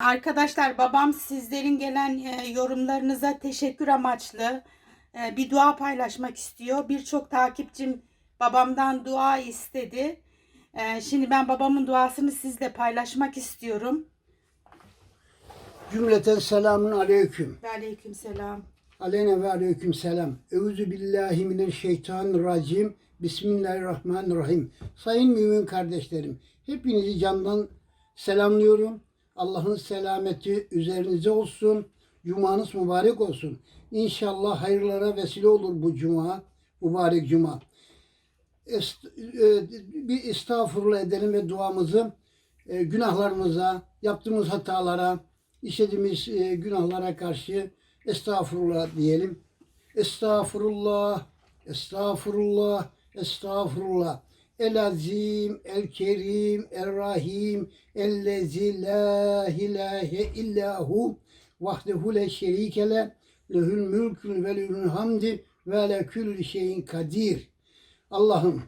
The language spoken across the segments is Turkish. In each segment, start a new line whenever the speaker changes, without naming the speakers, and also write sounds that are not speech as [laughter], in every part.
Arkadaşlar babam sizlerin gelen e, yorumlarınıza teşekkür amaçlı e, bir dua paylaşmak istiyor. Birçok takipçim babamdan dua istedi. E, şimdi ben babamın duasını sizle paylaşmak istiyorum.
Cümleten selamun aleyküm.
Ve aleyküm selam.
Aleyne ve aleyküm selam. Euzu billahi mineşşeytanirracim. Bismillahirrahmanirrahim. Sayın mümin kardeşlerim, hepinizi candan selamlıyorum. Allah'ın selameti üzerinize olsun. Cumanız mübarek olsun. İnşallah hayırlara vesile olur bu cuma, mübarek cuma. Est, e, bir estağfurullah edelim ve duamızı e, günahlarımıza, yaptığımız hatalara, işlediğimiz e, günahlara karşı estağfurullah diyelim. Estağfurullah, estağfurullah, estağfurullah. El azim, el kerim, el rahim, ellezi la ilahe illahu vahdehu le şerike le lehül mülkü ve lehül hamdi ve le külli şeyin kadir. Allah'ım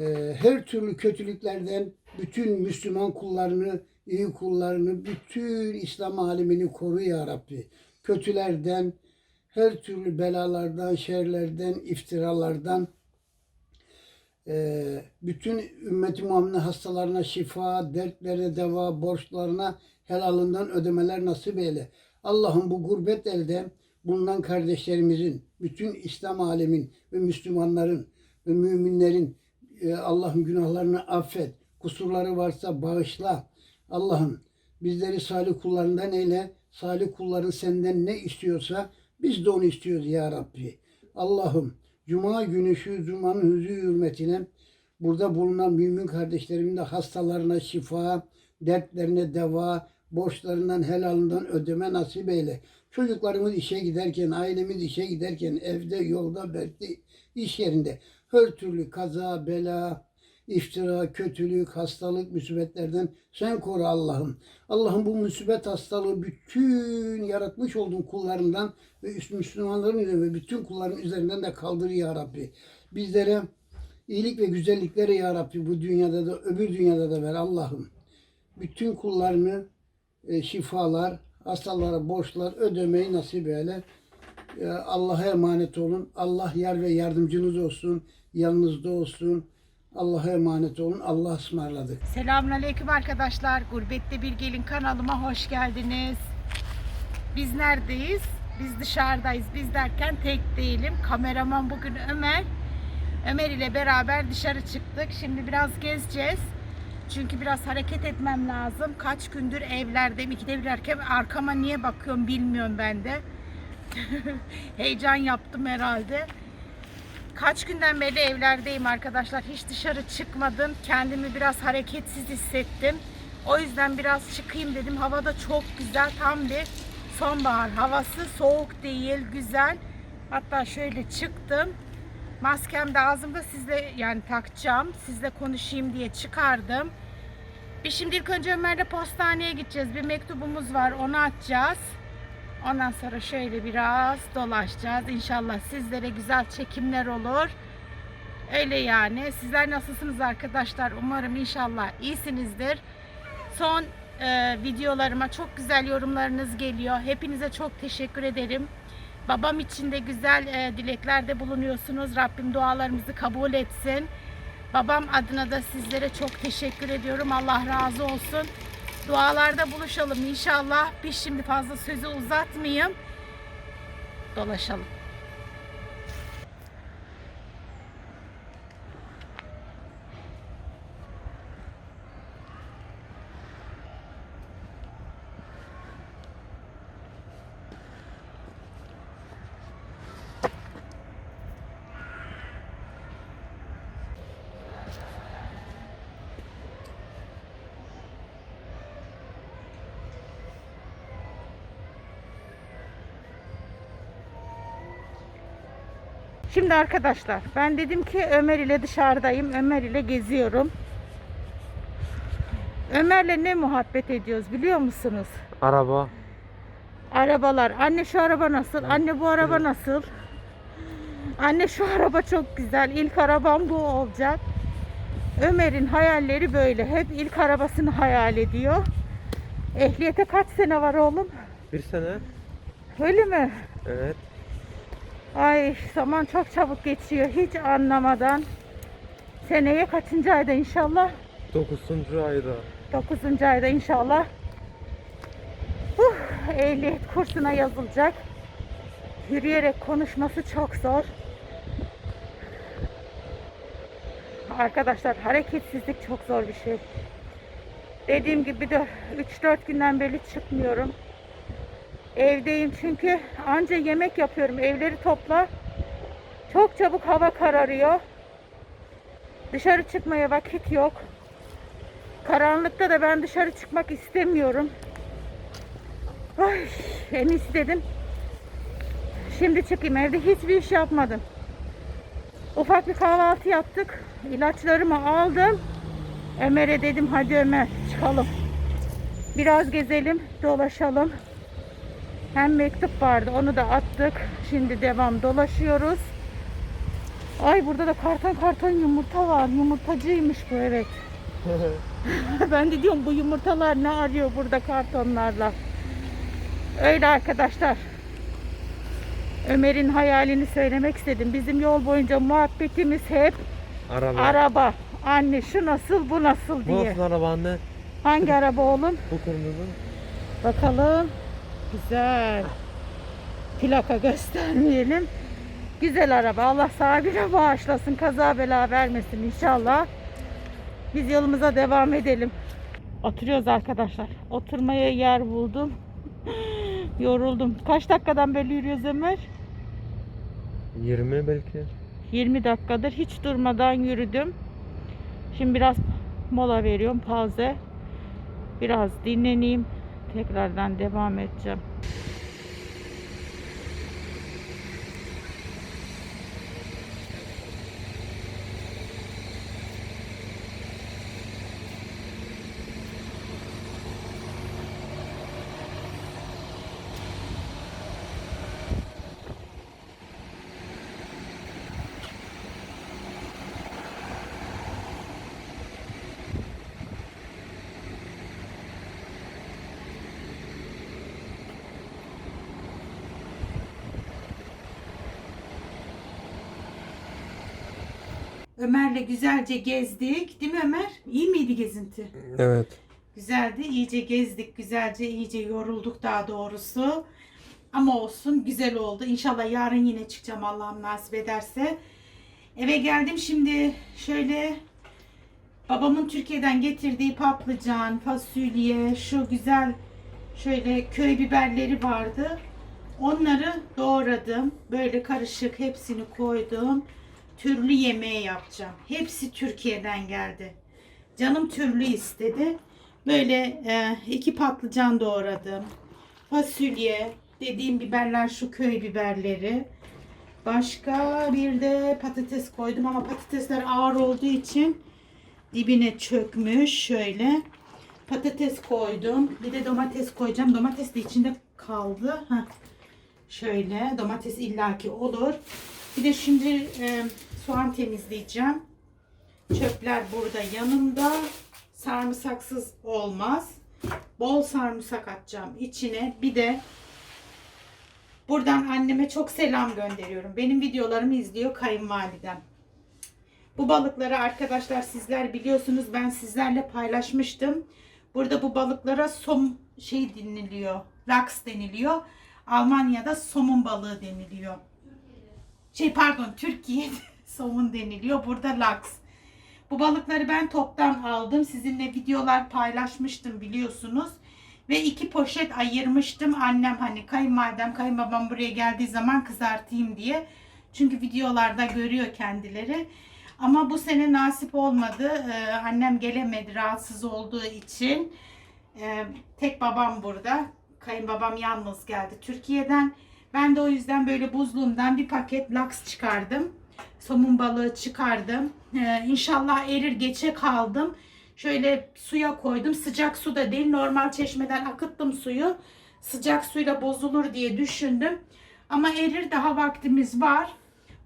e, her türlü kötülüklerden bütün Müslüman kullarını, iyi kullarını, bütün İslam alemini koru ya Rabbi. Kötülerden, her türlü belalardan, şerlerden, iftiralardan, bütün ümmeti Muhammed'in hastalarına şifa, dertlerine deva, borçlarına helalından ödemeler nasip eyle. Allah'ım bu gurbet elde bulunan kardeşlerimizin, bütün İslam alemin ve Müslümanların ve müminlerin e, Allah'ım günahlarını affet. Kusurları varsa bağışla. Allah'ım bizleri salih kullarından eyle. Salih kulların senden ne istiyorsa biz de onu istiyoruz ya Rabbi. Allah'ım Cuma günü şu Cuma'nın hüzü hürmetine burada bulunan mümin kardeşlerimin de hastalarına şifa, dertlerine deva, borçlarından helalından ödeme nasip eyle. Çocuklarımız işe giderken, ailemiz işe giderken, evde, yolda, belki iş yerinde her türlü kaza, bela, iftira, kötülük, hastalık, musibetlerden sen koru Allah'ım. Allah'ım bu musibet hastalığı bütün yaratmış olduğun kullarından ve Müslümanların üzerine ve bütün kulların üzerinden de kaldır ya Rabbi. Bizlere iyilik ve güzellikleri ya Rabbi bu dünyada da öbür dünyada da ver Allah'ım. Bütün kullarını e, şifalar, hastalara borçlar ödemeyi nasip eyle. E, Allah'a emanet olun. Allah yar ve yardımcınız olsun. Yanınızda olsun. Allah'a emanet olun. Allah ısmarladı.
Selamünaleyküm arkadaşlar. Gurbette Bir Gelin kanalıma hoş geldiniz. Biz neredeyiz? Biz dışarıdayız. Biz derken tek değilim. Kameraman bugün Ömer. Ömer ile beraber dışarı çıktık. Şimdi biraz gezeceğiz. Çünkü biraz hareket etmem lazım. Kaç gündür evlerdeyim. İkide bir erken arkama niye bakıyorum bilmiyorum ben de. [laughs] Heyecan yaptım herhalde. Kaç günden beri evlerdeyim arkadaşlar. Hiç dışarı çıkmadım. Kendimi biraz hareketsiz hissettim. O yüzden biraz çıkayım dedim. Hava da çok güzel. Tam bir sonbahar havası. Soğuk değil, güzel. Hatta şöyle çıktım. Maskem de ağzımda sizle yani takacağım. Sizle konuşayım diye çıkardım. Bir şimdi ilk önce Ömer'le postaneye gideceğiz. Bir mektubumuz var. Onu açacağız. Ondan sonra şöyle biraz dolaşacağız. İnşallah sizlere güzel çekimler olur. Öyle yani. Sizler nasılsınız arkadaşlar? Umarım inşallah iyisinizdir. Son e, videolarıma çok güzel yorumlarınız geliyor. Hepinize çok teşekkür ederim. Babam için de güzel e, dileklerde bulunuyorsunuz. Rabbim dualarımızı kabul etsin. Babam adına da sizlere çok teşekkür ediyorum. Allah razı olsun. Dualarda buluşalım inşallah. Biz şimdi fazla sözü uzatmayayım. Dolaşalım. Şimdi arkadaşlar ben dedim ki Ömer ile dışarıdayım. Ömer ile geziyorum. Ömer'le ne muhabbet ediyoruz biliyor musunuz?
Araba.
Arabalar. Anne şu araba nasıl? Anne bu araba nasıl? Anne şu araba çok güzel. İlk arabam bu olacak. Ömer'in hayalleri böyle. Hep ilk arabasını hayal ediyor. Ehliyete kaç sene var oğlum?
Bir sene.
Öyle mi?
Evet.
Ay zaman çok çabuk geçiyor hiç anlamadan. Seneye kaçıncı ayda inşallah?
9. ayda.
9. ayda inşallah. Uh, ehliyet kursuna yazılacak. Yürüyerek konuşması çok zor. Arkadaşlar hareketsizlik çok zor bir şey. Dediğim gibi de 3-4 günden beri çıkmıyorum. Evdeyim çünkü anca yemek yapıyorum. Evleri topla. Çok çabuk hava kararıyor. Dışarı çıkmaya vakit yok. Karanlıkta da ben dışarı çıkmak istemiyorum. Ay, en iyisi dedim. Şimdi çıkayım. Evde hiçbir iş yapmadım. Ufak bir kahvaltı yaptık. İlaçlarımı aldım. Ömer'e dedim hadi Ömer çıkalım. Biraz gezelim, dolaşalım. Hem mektup vardı onu da attık. Şimdi devam dolaşıyoruz. Ay burada da karton karton yumurta var. Yumurtacıymış bu evet. [laughs] ben de diyorum bu yumurtalar ne arıyor burada kartonlarla. Öyle arkadaşlar. Ömer'in hayalini söylemek istedim. Bizim yol boyunca muhabbetimiz hep
Araba.
araba. Anne şu nasıl bu nasıl
Bu
diye.
nasıl araba anne?
Hangi araba oğlum?
Bu kırmızı.
Bakalım. Güzel. Plaka göstermeyelim. Güzel araba. Allah sahibine bağışlasın. Kaza bela vermesin inşallah. Biz yolumuza devam edelim. Oturuyoruz arkadaşlar. Oturmaya yer buldum. [laughs] Yoruldum. Kaç dakikadan beri yürüyoruz Ömer?
20 belki.
20 dakikadır hiç durmadan yürüdüm. Şimdi biraz mola veriyorum. Pauze. Biraz dinleneyim. Tekrardan devam edeceğim. Ömer'le güzelce gezdik. Değil mi Ömer? İyi miydi gezinti?
Evet.
Güzeldi. İyice gezdik. Güzelce iyice yorulduk daha doğrusu. Ama olsun güzel oldu. İnşallah yarın yine çıkacağım Allah'ım nasip ederse. Eve geldim şimdi şöyle babamın Türkiye'den getirdiği patlıcan, fasulye, şu güzel şöyle köy biberleri vardı. Onları doğradım. Böyle karışık hepsini koydum. Türlü yemeği yapacağım. Hepsi Türkiye'den geldi. Canım türlü istedi. Böyle e, iki patlıcan doğradım. Fasulye, dediğim biberler şu köy biberleri. Başka bir de patates koydum ama patatesler ağır olduğu için dibine çökmüş şöyle. Patates koydum. Bir de domates koyacağım. Domates de içinde kaldı. Heh. Şöyle domates illaki olur. Bir de şimdi e, soğan temizleyeceğim. Çöpler burada yanımda. Sarımsaksız olmaz. Bol sarımsak atacağım içine. Bir de buradan anneme çok selam gönderiyorum. Benim videolarımı izliyor kayınvalidem. Bu balıkları arkadaşlar sizler biliyorsunuz ben sizlerle paylaşmıştım. Burada bu balıklara som şey deniliyor. Laks deniliyor. Almanya'da somun balığı deniliyor. Şey pardon Türkiye'de somun deniliyor. Burada laks. Bu balıkları ben toptan aldım. Sizinle videolar paylaşmıştım biliyorsunuz. Ve iki poşet ayırmıştım. Annem hani kayınvalidem, kayınbabam buraya geldiği zaman kızartayım diye. Çünkü videolarda görüyor kendileri. Ama bu sene nasip olmadı. Ee, annem gelemedi rahatsız olduğu için. Ee, tek babam burada. Kayınbabam yalnız geldi Türkiye'den. Ben de o yüzden böyle buzluğumdan bir paket laks çıkardım. Somun balığı çıkardım. Ee, inşallah erir geçe kaldım. Şöyle suya koydum. Sıcak su da değil. Normal çeşmeden akıttım suyu. Sıcak suyla bozulur diye düşündüm. Ama erir daha vaktimiz var.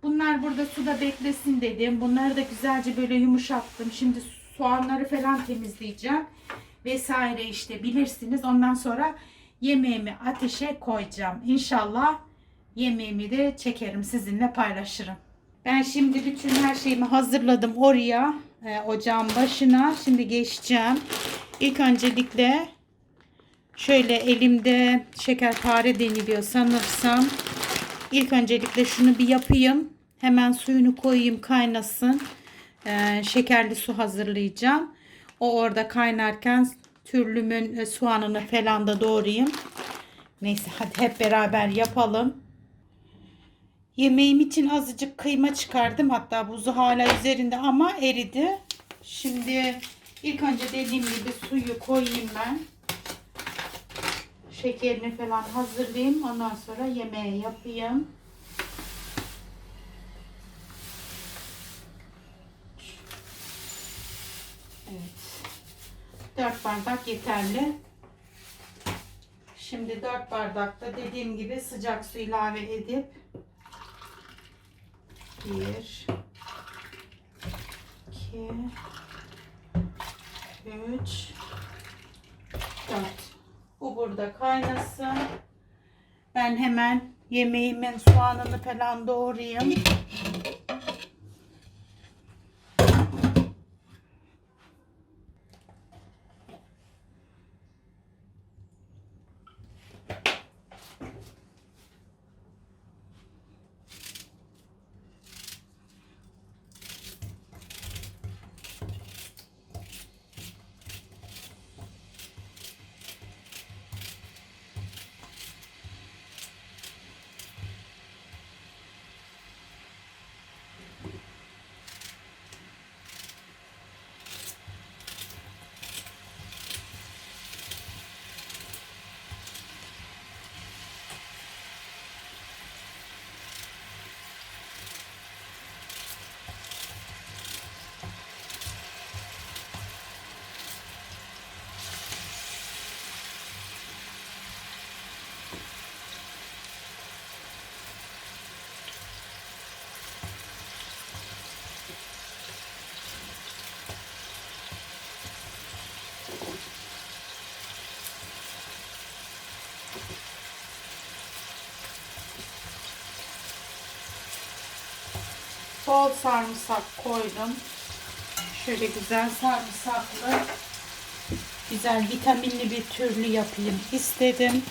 Bunlar burada suda beklesin dedim. Bunları da güzelce böyle yumuşattım. Şimdi soğanları falan temizleyeceğim. vesaire işte bilirsiniz. Ondan sonra yemeğimi ateşe koyacağım. İnşallah yemeğimi de çekerim sizinle paylaşırım. Ben şimdi bütün her şeyimi hazırladım oraya e, ocağın başına. Şimdi geçeceğim. İlk öncelikle şöyle elimde şekerpare deniliyor sanırsam. İlk öncelikle şunu bir yapayım. Hemen suyunu koyayım kaynasın. Ee, şekerli su hazırlayacağım. O orada kaynarken türlümün e, soğanını falan da doğrayayım. Neyse hadi hep beraber yapalım. Yemeğim için azıcık kıyma çıkardım. Hatta buzu hala üzerinde ama eridi. Şimdi ilk önce dediğim gibi suyu koyayım ben. Şekerini falan hazırlayayım. Ondan sonra yemeği yapayım. Evet. 4 bardak yeterli. Şimdi 4 bardakta dediğim gibi sıcak su ilave edip 1 2 3 4 Bu burada kaynasın. Ben hemen yemeğimin soğanını falan doğrayayım. Bol sarımsak koydum. Şöyle güzel sarımsaklı, güzel vitaminli bir türlü yapayım istedim.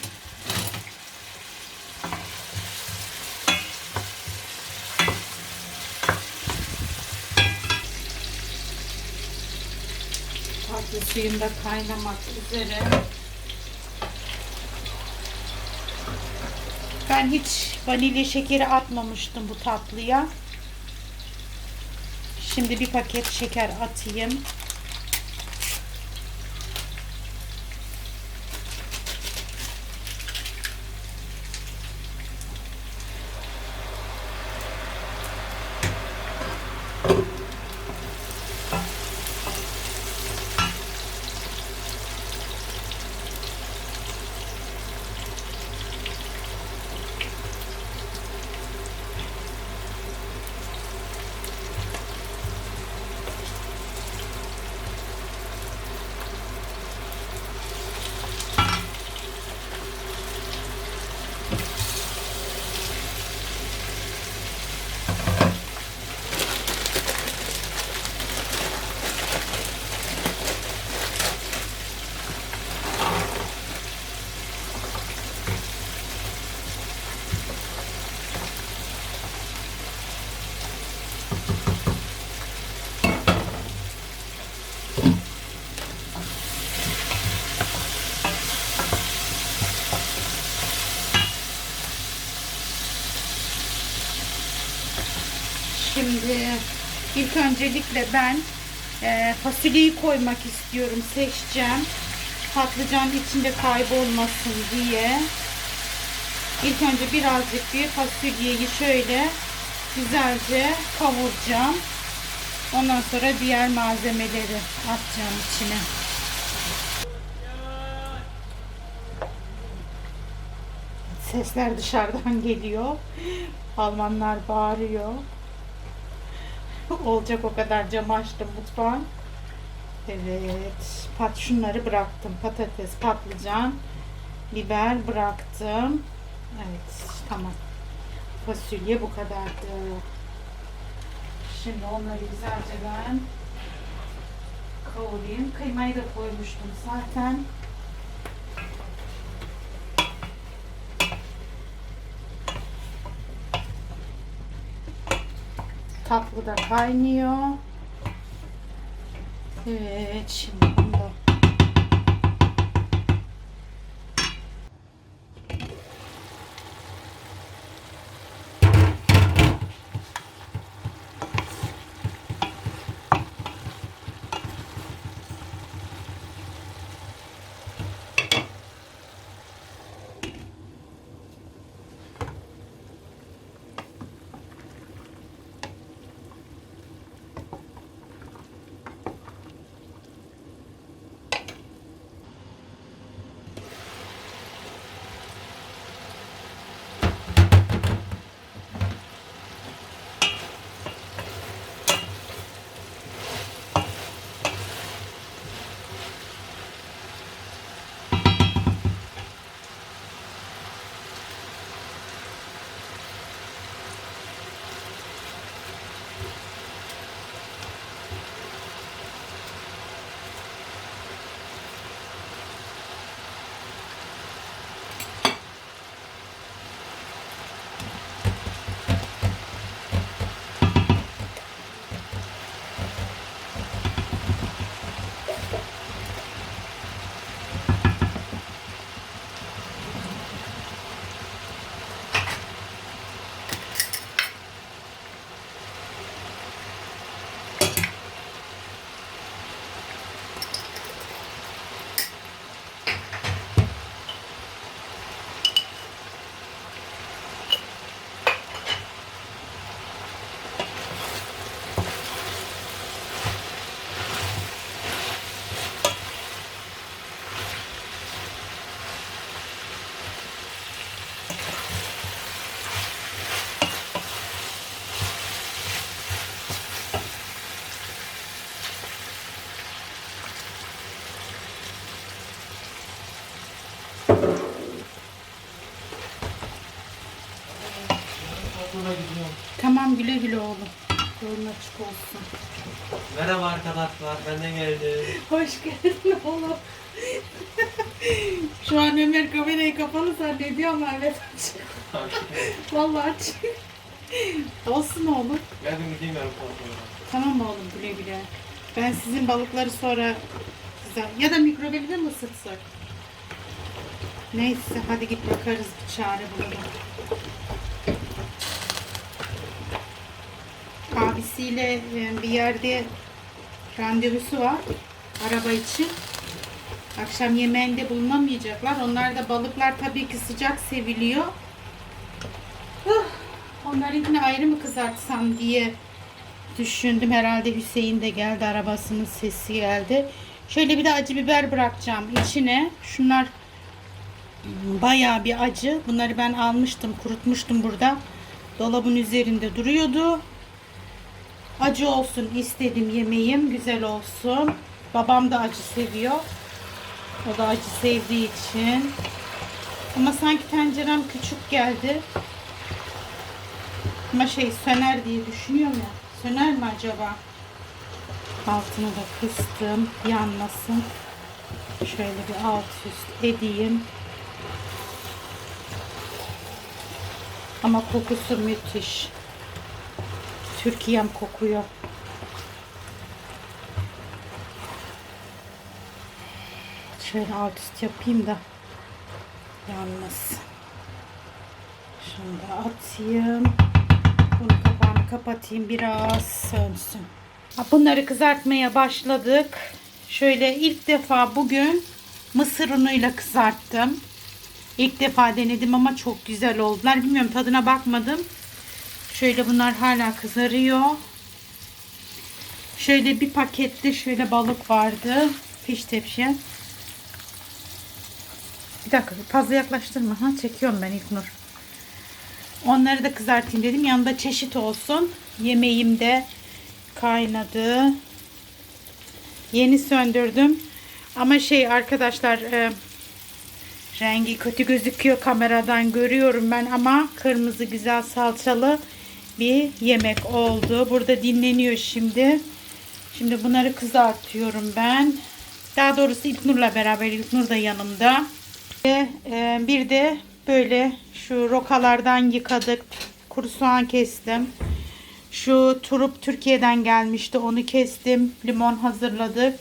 Tatlı suyum da kaynamak üzere. Ben hiç vanilya şekeri atmamıştım bu tatlıya. Şimdi bir paket şeker atayım. Şimdi ilk öncelikle ben e, fasulyeyi koymak istiyorum. Seçeceğim. Patlıcan içinde kaybolmasın diye. İlk önce birazcık bir fasulyeyi şöyle güzelce kavuracağım. Ondan sonra diğer malzemeleri atacağım içine. Sesler dışarıdan geliyor. Almanlar bağırıyor. Olacak o kadar cam açtım mutfağın. Evet. Pat şunları bıraktım. Patates, patlıcan, biber bıraktım. Evet, tamam. Fasulye bu kadardı. Şimdi onları güzelce ben kavurayım. Kıymayı da koymuştum zaten. Tatlı da kaynıyor. Evet, şimdi
arkadaşlar, ben de geldim.
Hoş geldin oğlum. Şu an Ömer kamerayı kapalı zannediyor ama evet aç. Vallahi aç. Olsun oğlum.
Geldim gideyim saat sonra.
Tamam oğlum güle güle. Ben sizin balıkları sonra güzel ya da mikrobelde mi ısıtsak? Neyse hadi git bakarız bir çare bulalım. Abisiyle e, bir yerde randevusu var araba için. Akşam yemeğinde bulunamayacaklar. Onlar da balıklar tabii ki sıcak seviliyor. Huh, Onlarınkini ayrı mı kızartsam diye düşündüm. Herhalde Hüseyin de geldi. Arabasının sesi geldi. Şöyle bir de acı biber bırakacağım içine. Şunlar bayağı bir acı. Bunları ben almıştım, kurutmuştum burada. Dolabın üzerinde duruyordu. Acı olsun istedim yemeğim. Güzel olsun. Babam da acı seviyor. O da acı sevdiği için. Ama sanki tencerem küçük geldi. Ama şey söner diye düşünüyorum ya. Söner mi acaba? Altını da kıstım. Yanmasın. Şöyle bir alt üst edeyim. Ama kokusu müthiş. Türkiye'm kokuyor. Şöyle alt üst yapayım da yanmasın. Şunu da atayım. Bunu kapağını kapatayım biraz sönsün. Bunları kızartmaya başladık. Şöyle ilk defa bugün mısır unuyla kızarttım. İlk defa denedim ama çok güzel oldular. Bilmiyorum tadına bakmadım. Şöyle bunlar hala kızarıyor. Şöyle bir pakette şöyle balık vardı. Fiş tepsi. Bir dakika fazla yaklaştırma. Ha, çekiyorum ben İlknur. Onları da kızartayım dedim. Yanında çeşit olsun. Yemeğim de kaynadı. Yeni söndürdüm. Ama şey arkadaşlar e, rengi kötü gözüküyor kameradan görüyorum ben ama kırmızı güzel salçalı bir yemek oldu. Burada dinleniyor şimdi. Şimdi bunları kızartıyorum ben. Daha doğrusu İlknur'la beraber İlknur da yanımda. Ve e, bir de böyle şu rokalardan yıkadık. Kuru soğan kestim. Şu turup Türkiye'den gelmişti. Onu kestim. Limon hazırladık.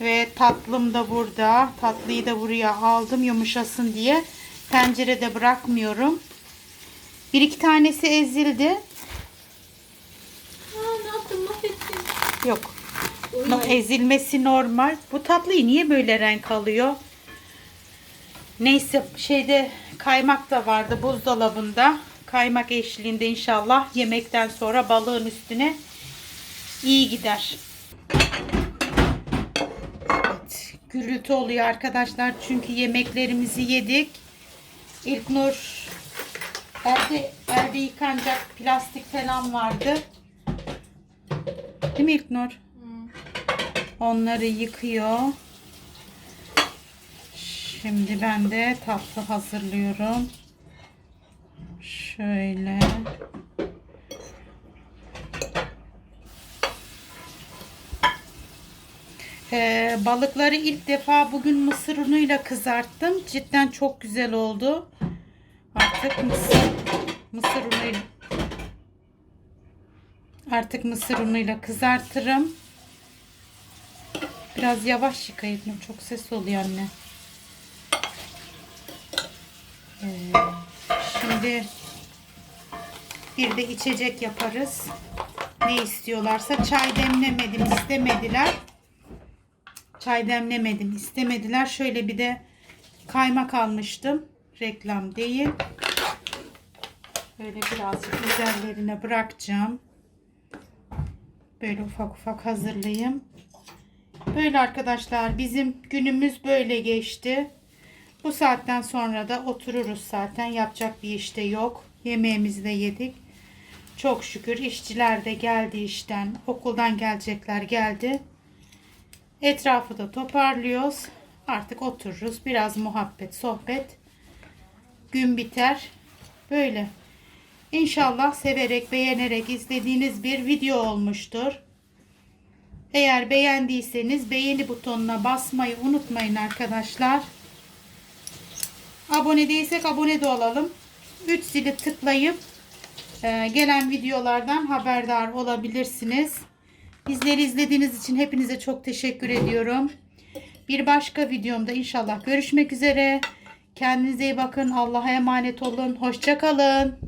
Ve tatlım da burada. Tatlıyı da buraya aldım yumuşasın diye. Tencerede bırakmıyorum. Bir iki tanesi ezildi. Yok. No, ezilmesi normal. Bu tatlıyı niye böyle renk alıyor? Neyse şeyde kaymak da vardı buzdolabında. Kaymak eşliğinde inşallah yemekten sonra balığın üstüne iyi gider. Evet, gürültü oluyor arkadaşlar çünkü yemeklerimizi yedik. İlknur elde, elde yıkanacak plastik falan vardı. Değil mi İlknur? Onları yıkıyor. Şimdi ben de tatlı hazırlıyorum. Şöyle. Ee, balıkları ilk defa bugün mısır unuyla kızarttım. Cidden çok güzel oldu. Artık mısır, mısır unuyla artık mısır unuyla kızartırım. Biraz yavaş yıkayın. Çok ses oluyor anne. Ee, şimdi bir de içecek yaparız. Ne istiyorlarsa çay demlemedim istemediler. Çay demlemedim istemediler. Şöyle bir de kaymak almıştım. Reklam değil. Böyle birazcık üzerlerine bırakacağım. Böyle ufak ufak hazırlayayım. Böyle arkadaşlar bizim günümüz böyle geçti. Bu saatten sonra da otururuz zaten. Yapacak bir işte yok. Yemeğimizi de yedik. Çok şükür işçiler de geldi işten. Okuldan gelecekler geldi. Etrafı da toparlıyoruz. Artık otururuz. Biraz muhabbet, sohbet. Gün biter. Böyle. İnşallah severek, beğenerek izlediğiniz bir video olmuştur. Eğer beğendiyseniz beğeni butonuna basmayı unutmayın arkadaşlar. Abone değilsek abone de olalım. 3 zili tıklayıp e, gelen videolardan haberdar olabilirsiniz. Bizleri izlediğiniz için hepinize çok teşekkür ediyorum. Bir başka videomda inşallah görüşmek üzere. Kendinize iyi bakın. Allah'a emanet olun. Hoşçakalın.